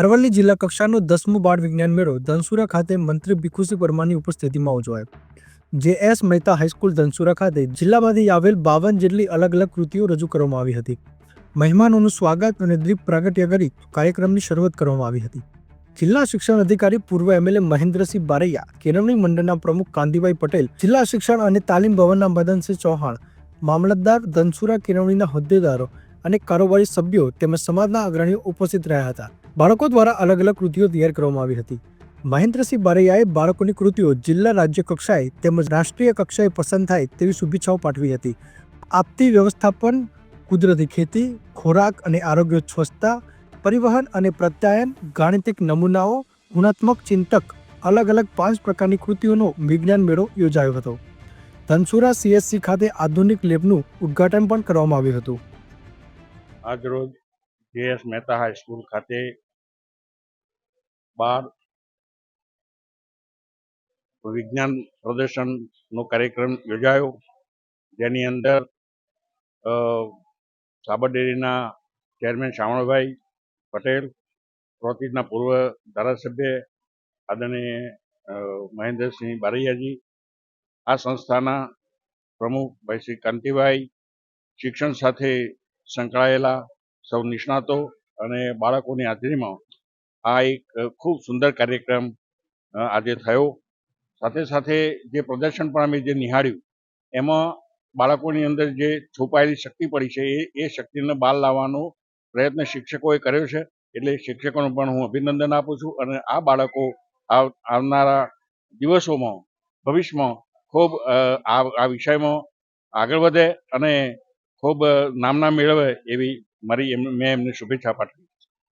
અરવલ્લી જિલ્લા કક્ષાનો દસમો બાળ વિજ્ઞાન મેળો ધનસુરા ખાતે મંત્રી ભીખુસિંહ પરમારની ઉપસ્થિતિમાં ઉજવાયો. જે એસ મહેતા હાઈસ્કૂલ ધનસુરા ખાતે જિલ્લામાંથી આવેલ બાવન જેટલી અલગ અલગ કૃતિઓ રજૂ કરવામાં આવી હતી. મહેમાનોનું સ્વાગત અને દીપ પ્રાગટ્ય કરી કાર્યક્રમની શરૂઆત કરવામાં આવી હતી. જિલ્લા શિક્ષણ અધિકારી પૂર્વ એમએલએ મહેન્દ્રસિંહ બારૈયા, કેળવણી મંડળના પ્રમુખ કાંતિભાઈ પટેલ, જિલ્લા શિક્ષણ અને તાલીમ ભવનના મદનસિંહ ચૌહાણ, મામલતદાર ધનસુરા કેળવણીના હોદ્દેદારો અને કારોબારી સભ્યો તેમજ સમાજના અગ્રણીઓ ઉપસ્થિત રહ્યા હતા. બાળકો દ્વારા અલગ અલગ કૃતિઓ તૈયાર કરવામાં આવી હતી. મહેન્દ્રસિંહ બારૈયાએ બાળકોની કૃતિઓ જિલ્લા રાજ્ય કક્ષાએ તેમજ રાષ્ટ્રીય કક્ષાએ પસંદ થાય તેવી શુભેચ્છાઓ પાઠવી હતી. આપતી વ્યવસ્થાપન, કુદરતી ખેતી, ખોરાક અને આરોગ્ય સ્વચ્છતા, પરિવહન અને પ્રત્યાયન, ગાણિતિક નમૂનાઓ, ગુણાત્મક ચિંતક અલગ અલગ પાંચ પ્રકારની કૃતિઓનો વિજ્ઞાન મેળો યોજાયો હતો. ધનસુરા સીએસસી ખાતે આધુનિક લેબનું ઉદ્ઘાટન પણ કરવામાં આવ્યું હતું. આજરોજ જેએસ મહેતા હાઈસ્કૂલ ખાતે બાર વિજ્ઞાન પ્રદર્શનનો કાર્યક્રમ યોજાયો. જેની અંદર સાબરડેરીના ચેરમેન શામળભાઈ પટેલ પ્રોતિજના પૂર્વ ધારાસભ્ય આદરણીય મહેન્દ્રસિંહ બારૈયાજી, આ સંસ્થાના પ્રમુખ ભાઈ શ્રી કાંતિભાઈ, શિક્ષણ સાથે સંકળાયેલા સૌ નિષ્ણાતો અને બાળકોની હાજરીમાં આ એક ખૂબ સુંદર કાર્યક્રમ આજે થયો. સાથે સાથે જે પ્રદર્શન પણ અમે જે નિહાળ્યું, એમાં બાળકોની અંદર જે છુપાયેલી શક્તિ પડી છે, એ એ શક્તિને બહાર લાવવાનો પ્રયત્ન શિક્ષકોએ કર્યો છે. એટલે શિક્ષકોને પણ હું અભિનંદન આપું છું અને આ બાળકો આવનારા દિવસોમાં, ભવિષ્યમાં ખૂબ આ વિષયમાં આગળ વધે અને ખૂબ નામના મેળવે એવી મારી એમ મેં એમને શુભેચ્છા પાઠવી.